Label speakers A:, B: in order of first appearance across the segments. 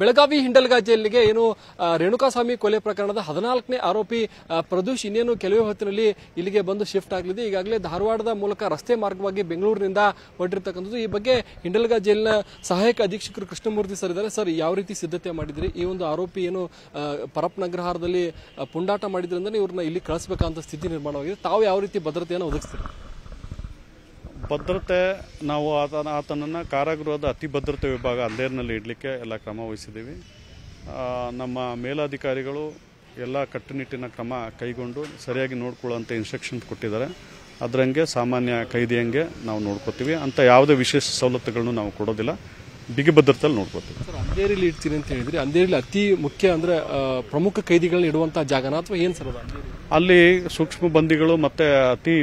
A: ಬೆಳಗಾವಿ ಹಿಂಡಲ್ಗಾ ಜೈಲಿಗೆ ಏನು ರೇಣುಕಾಸ್ವಾಮಿ ಕೊಲೆ ಪ್ರಕರಣದ ಹದಿನಾಲ್ಕನೇ ಆರೋಪಿ ಪ್ರದೂಷ್ ಇನ್ನೇನು ಕೆಲವೇ ಹೊತ್ತಿನಲ್ಲಿ ಇಲ್ಲಿಗೆ ಬಂದು ಶಿಫ್ಟ್ ಆಗಲಿದೆ. ಈಗಾಗಲೇ ಧಾರವಾಡದ ಮೂಲಕ ರಸ್ತೆ ಮಾರ್ಗವಾಗಿ ಬೆಂಗಳೂರಿನಿಂದ ಹೊರಟಿರ್ತಕ್ಕಂಥದ್ದು. ಈ ಬಗ್ಗೆ ಹಿಂಡಲ್ಗಾ ಜೈಲಿನ ಸಹಾಯಕ ಅಧೀಕ್ಷಕರು ಕೃಷ್ಣಮೂರ್ತಿ ಸರ್ ಇದ್ದಾರೆ. ಸರ್, ಯಾವ ರೀತಿ ಸಿದ್ಧತೆ ಮಾಡಿದ್ರಿ? ಈ ಒಂದು ಆರೋಪಿ ಏನು ಪರಪ್ನಗ್ರಹಾರದಲ್ಲಿ ಪುಂಡಾಟ ಮಾಡಿದ್ರಿಂದ ಇವ್ರನ್ನ ಇಲ್ಲಿ ಕಳಿಸಬೇಕಂತ ಸ್ಥಿತಿ ನಿರ್ಮಾಣವಾಗಿದೆ. ತಾವು ಯಾವ ರೀತಿ ಭದ್ರತೆಯನ್ನು ಒದಗಿಸ್ತೀರಿ?
B: ಭದ್ರತೆ ನಾವು ಆತನ ಆತನನ್ನು ಕಾರಾಗೃಹದ ಅತಿ ಭದ್ರತೆ ವಿಭಾಗ ಅಂದೇರ್ನಲ್ಲಿ ಇಡಲಿಕ್ಕೆ ಎಲ್ಲ ಕ್ರಮ ವಹಿಸಿದ್ದೀವಿ. ನಮ್ಮ ಮೇಲಾಧಿಕಾರಿಗಳು ಎಲ್ಲ ಕಟ್ಟುನಿಟ್ಟಿನ ಕ್ರಮ ಕೈಗೊಂಡು ಸರಿಯಾಗಿ ನೋಡ್ಕೊಳ್ಳುವಂಥ ಇನ್ಸ್ಟ್ರಕ್ಷನ್ ಕೊಟ್ಟಿದ್ದಾರೆ. ಅದರಂಗೆ ಸಾಮಾನ್ಯ ಕೈದಿಯಂಗೆ ನಾವು ನೋಡ್ಕೋತೀವಿ. ಅಂತ ಯಾವುದೇ ವಿಶೇಷ ಸವಲತ್ತುಗಳನ್ನು ನಾವು ಕೊಡೋದಿಲ್ಲ. ಬಿಗಿ ಭದ್ರತೆಯಲ್ಲಿ ನೋಡ್ಕೋತೀವಿ.
A: ಸರ್ ಅಂದೇರಿಲಿ ಇಡ್ತೀರಿ ಅಂತ ಹೇಳಿದ್ರಿ. ಅಂದೇರಿಲಿ ಅತಿ ಮುಖ್ಯ ಅಂದರೆ ಪ್ರಮುಖ ಕೈದಿಗಳನ್ನ ಇಡುವಂಥ ಜಾಗನ ಅಥವಾ ಏನು ಸರ್
B: ಅಲ್ಲಿ ಸೂಕ್ಷ್ಮ ಬಂದಿಗಳು ಮತ್ತು ಅತಿ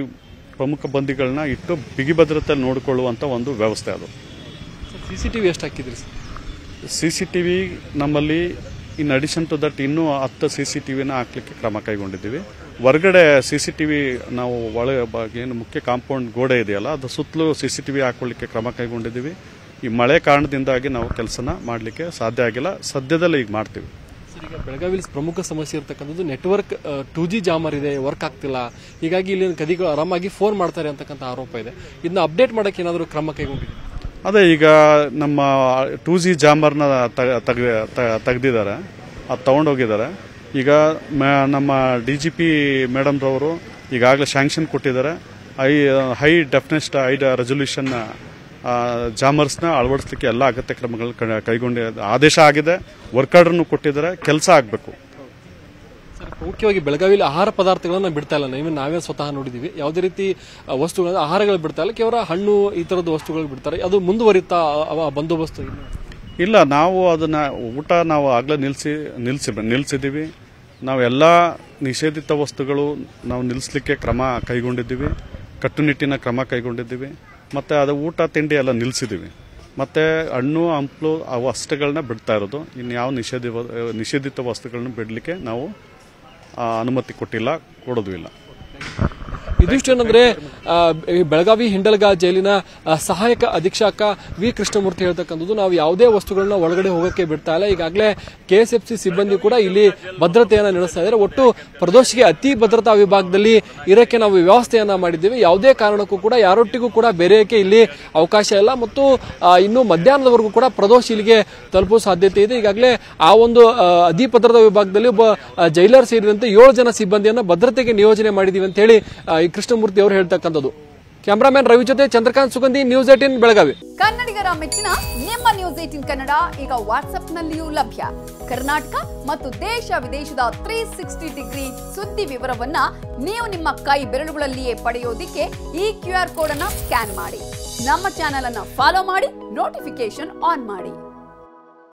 B: ಪ್ರಮುಖ ಬಂದಿಗಳನ್ನ ಇಟ್ಟು ಬಿಗಿ ಭದ್ರತೆ ನೋಡಿಕೊಳ್ಳುವಂಥ ಒಂದು ವ್ಯವಸ್ಥೆ ಅದು.
A: ಸಿ ಸಿಸಿಟಿವಿ ಎಷ್ಟು ಹಾಕಿದ್ರಿ
B: ಸಿ ಸಿ ಟಿ ವಿ ನಮ್ಮಲ್ಲಿ ಇನ್ ಅಡಿಷನ್ ಟು ದಟ್ ಇನ್ನೂ ಹತ್ತು ಸಿ ಸಿ ಟಿ ವಿನ ಹಾಕ್ಲಿಕ್ಕೆ ಕ್ರಮ ಕೈಗೊಂಡಿದ್ದೀವಿ. ಹೊರಗಡೆ ಸಿ ಸಿ ಟಿ ವಿ ನಾವು ಒಳ ಏನು ಮುಖ್ಯ ಕಾಂಪೌಂಡ್ ಗೋಡೆ ಇದೆಯಲ್ಲ ಅದು ಸುತ್ತಲೂ ಸಿ ಸಿ ಟಿ ವಿ ಹಾಕೊಳ್ಳಿಕ್ಕೆ ಕ್ರಮ ಕೈಗೊಂಡಿದ್ದೀವಿ. ಈ ಮಳೆ ಕಾರಣದಿಂದಾಗಿ ನಾವು ಕೆಲಸನ ಮಾಡಲಿಕ್ಕೆ ಸಾಧ್ಯ ಆಗಿಲ್ಲ. ಸದ್ಯದಲ್ಲೇ ಈಗ ಮಾಡ್ತೀವಿ.
A: ಈಗ ಬೆಳಗಾವಿಲಿ ಪ್ರಮುಖ ಸಮಸ್ಯೆ ಇರತಕ್ಕಂಥದ್ದು ನೆಟ್ವರ್ಕ್ ಟೂ ಜಿ ಜಾಮರ್ ಇದೆ ವರ್ಕ್ ಆಗ್ತಿಲ್ಲ. ಹೀಗಾಗಿ ಇಲ್ಲಿ ಕದಿಗಳು ಆರಾಮಾಗಿ ಫೋನ್ ಮಾಡ್ತಾರೆ ಅಂತಕ್ಕಂಥ ಆರೋಪ ಇದೆ. ಇದನ್ನ ಅಪ್ಡೇಟ್ ಮಾಡಕ್ಕೆ ಏನಾದರೂ ಕ್ರಮ ಕೈಗೊಂಡಿದೆ
B: ಅದೇ, ಈಗ ನಮ್ಮ ಟೂ ಜಿ ಜಾಮರ್ನ ತೆಗೆದಿದ್ದಾರೆ. ಅದು ತಗೊಂಡೋಗಿದ್ದಾರೆ ಈಗ ನಮ್ಮ ಡಿ ಜಿ ಪಿ ಮೇಡಮ್ರವರು ಈಗಾಗಲೇ ಶಾಂಕ್ಷನ್ ಕೊಟ್ಟಿದ್ದಾರೆ. High high definition high resolution ಜಾಮರ್ಸ್ನ ಅಳವಡಿಸಲಿಕ್ಕೆ ಎಲ್ಲ ಅಗತ್ಯ ಕ್ರಮಗಳು ಕೈಗೊಂಡ ಆದೇಶ ಆಗಿದೆ. ವರ್ಕ್ ಆರ್ಡರ್ನು ಕೊಟ್ಟಿದ್ದಾರೆ. ಕೆಲಸ ಆಗಬೇಕು.
A: ಮುಖ್ಯವಾಗಿ ಬೆಳಗಾವಿಲಿ ಆಹಾರ ಪದಾರ್ಥಗಳನ್ನು ಬಿಡ್ತಾ ಇಲ್ಲ. ಇವನ್ ನಾವೇ ಸ್ವತಃ ನೋಡಿದೀವಿ. ಯಾವುದೇ ರೀತಿ ವಸ್ತುಗಳನ್ನು ಆಹಾರಗಳು ಬಿಡ್ತಾ ಇಲ್ಲ. ಕೇವಲ ಹಣ್ಣು ಈ ತರದ ವಸ್ತುಗಳು ಬಿಡ್ತಾರೆ. ಅದು ಮುಂದುವರಿತಾ ಬಂದೋಬಸ್ತು
B: ಇಲ್ಲ ನಾವು ಅದನ್ನ ಊಟ ನಾವು ಆಗಲೇ ನಿಲ್ಲಿಸಿ ನಿಲ್ಲಿಸಿ ನಿಲ್ಲಿಸಿದ್ದೀವಿ ನಾವೆಲ್ಲ ನಿಷೇಧಿತ ವಸ್ತುಗಳು ನಾವು ನಿಲ್ಲಿಸಲಿಕ್ಕೆ ಕ್ರಮ ಕೈಗೊಂಡಿದ್ದೀವಿ. ಕಟ್ಟುನಿಟ್ಟಿನ ಕ್ರಮ ಕೈಗೊಂಡಿದ್ದೀವಿ. ಮತ್ತು ಅದು ಊಟ, ತಿಂಡಿ ಎಲ್ಲ ನಿಲ್ಲಿಸಿದ್ದೀವಿ ಮತ್ತು ಹಣ್ಣು, ಹಂಪಲು ಆ ವಸ್ತುಗಳನ್ನ ಬಿಡ್ತಾ ಇರೋದು. ಇನ್ನು ಯಾವ ನಿಷೇಧಿ ನಿಷೇಧಿತ ವಸ್ತುಗಳನ್ನ ಬಿಡಲಿಕ್ಕೆ ನಾವು ಅನುಮತಿ ಕೊಟ್ಟಿಲ್ಲ, ಕೊಡೋದು ಇಲ್ಲ.
A: ಇದಿಷ್ಟು ಏನಂದ್ರೆ ಈ ಬೆಳಗಾವಿ ಹಿಂಡಲ್ಗಾ ಜೈಲಿನ ಸಹಾಯಕ ಅಧೀಕ್ಷಕ ವಿ. ಕೃಷ್ಣಮೂರ್ತಿ ಹೇಳ್ತಕ್ಕಂಥದ್ದು. ನಾವು ಯಾವುದೇ ವಸ್ತುಗಳನ್ನ ಒಳಗಡೆ ಹೋಗಕ್ಕೆ ಬಿಡ್ತಾ ಇಲ್ಲ. ಈಗಾಗಲೇ ಕೆಎಸ್ಎಫ್ಸಿ ಸಿಬ್ಬಂದಿ ಕೂಡ ಇಲ್ಲಿ ಭದ್ರತೆಯನ್ನ ನಡೆಸ್ತಾ ಇದ್ದಾರೆ. ಒಟ್ಟು ಪ್ರದೋಷಿಗೆ ಅತಿ ಭದ್ರತಾ ವಿಭಾಗದಲ್ಲಿ ಇರಕ್ಕೆ ನಾವು ವ್ಯವಸ್ಥೆಯನ್ನ ಮಾಡಿದ್ದೀವಿ. ಯಾವುದೇ ಕಾರಣಕ್ಕೂ ಕೂಡ, ಯಾರೊಟ್ಟಿಗೂ ಕೂಡ ಬೇರೆಯಕ್ಕೆ ಇಲ್ಲಿ ಅವಕಾಶ ಇಲ್ಲ. ಮತ್ತು ಇನ್ನು ಮಧ್ಯಾಹ್ನದವರೆಗೂ ಕೂಡ ಪ್ರದೋಷ ಇಲ್ಲಿಗೆ ತಲುಪುವ ಸಾಧ್ಯತೆ ಇದೆ. ಈಗಾಗಲೇ ಆ ಒಂದು ಅತಿ ಭದ್ರತಾ ವಿಭಾಗದಲ್ಲಿ ಒಬ್ಬ ಜೈಲರ್ ಸೇರಿದಂತೆ ಏಳು ಜನ ಸಿಬ್ಬಂದಿಯನ್ನ ಭದ್ರತೆಗೆ ನಿಯೋಜನೆ ಮಾಡಿದೀವಿ ಅಂತ ಹೇಳಿ ಕೃಷ್ಣಮೂರ್ತಿ ಅವರು ಹೇಳ್ತಕ್ಕಂಥದ್ದು. ಕ್ಯಾಮರಾಮನ್ ರವಿ ಜೊತೆ ಚಂದ್ರಕಾಂತ್ ಸುಗಂಧಿ ನ್ಯೂಸ್ ಏಟಿನ್ ಬೆಳಗಾವಿ.
C: ಕನ್ನಡಿಗರ ಮೆಚ್ಚಿನ ನಿಮ್ಮ ನ್ಯೂಸ್ ಏಟಿನ್ ಕನ್ನಡ ಈಗ ವಾಟ್ಸ್ಆಪ್ನಲ್ಲಿಯೂ ಲಭ್ಯ. ಕರ್ನಾಟಕ ಮತ್ತು ದೇಶ ವಿದೇಶದ ತ್ರೀ ಸಿಕ್ಸ್ಟಿ ಡಿಗ್ರಿ ಸುದ್ದಿ ವಿವರವನ್ನ ನೀವು ನಿಮ್ಮ ಕೈ ಬೆರಳುಗಳಲ್ಲಿಯೇ ಪಡೆಯೋದಿಕ್ಕೆ ಈ ಕ್ಯೂ ಆರ್ ಕೋಡ್ ಅನ್ನ ಸ್ಕ್ಯಾನ್ ಮಾಡಿ. ನಮ್ಮ ಚಾನೆಲ್ ಅನ್ನ ಫಾಲೋ ಮಾಡಿ ನೋಟಿಫಿಕೇಶನ್ ಆನ್ ಮಾಡಿ.